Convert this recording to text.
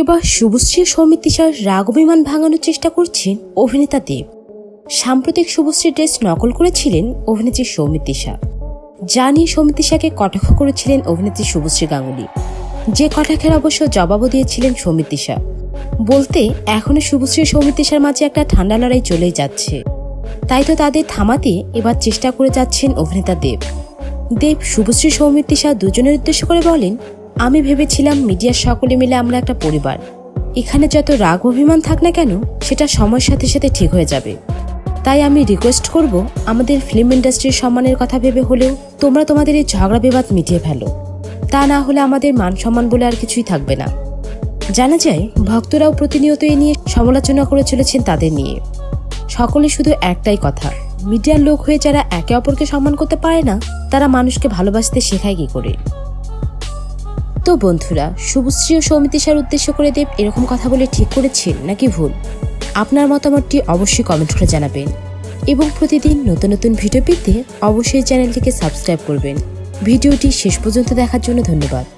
এবার শুভশ্রী ও সৌমিত্রিষার রাগ অভিমান ভাঙানোর চেষ্টা করছেন অভিনেতা দেব। সাম্প্রতিক শুভশ্রীর ড্রেস নকল করেছিলেন অভিনেত্রী সৌমিত্রিষা যা নিয়ে সৌমিত্রিষাকে কটাক্ষ করেছিলেন অভিনেত্রী শুভশ্রী গাঙ্গুলি। যে কটাক্ষের অবশ্য জবাবও দিয়েছিলেন সৌমিত্রিষা বলতে এখনও শুভশ্রী ও সৌমিত্রিষার মাঝে একটা ঠান্ডা লড়াই চলেই যাচ্ছে। তাই তো তাদের থামাতে এবার চেষ্টা করে যাচ্ছেন অভিনেতা দেব। দেব, শুভশ্রী সৌমিত্রিষা দুজনের উদ্দেশ্য করে বলেন আমি ভেবেছিলাম মিডিয়ার সকলে মিলে আমরা একটা পরিবার। এখানে যত রাগ অভিমান থাক না কেন, সেটা সময়ের সাথে সাথে ঠিক হয়ে যাবে। তাই আমি রিকোয়েস্ট করব, আমাদের ফিল্ম ইন্ডাস্ট্রির সম্মানের কথা ভেবে হলেও তোমরা তোমাদের এই ঝগড়া বিবাদ মিটিয়ে ফেলো। তা না হলে আমাদের মান সম্মান বলে আর কিছুই থাকবে না। জানা যায়, ভক্তরাও প্রতিনিয়ত এ নিয়ে সমালোচনা করে চলেছেন তাদের নিয়ে। সকলে শুধু একটাই কথা, মিডিয়ার লোক হয়ে যারা একে অপরকে সম্মান করতে পারে না, তারা মানুষকে ভালোবাসতে শেখায় কি করে? তো বন্ধুরা, শুভশ্রী ও সৌমিতিশার উদ্দেশ্য করে দেব এরকম কথা বলে ঠিক করেছেন নাকি ভুল? আপনার মতামতটি অবশ্যই কমেন্ট করে জানাবেন। এবং প্রতিদিন নতুন নতুন ভিডিও পেতে অবশ্যই চ্যানেলটিকে সাবস্ক্রাইব করবেন। ভিডিওটি শেষ পর্যন্ত দেখার জন্য ধন্যবাদ।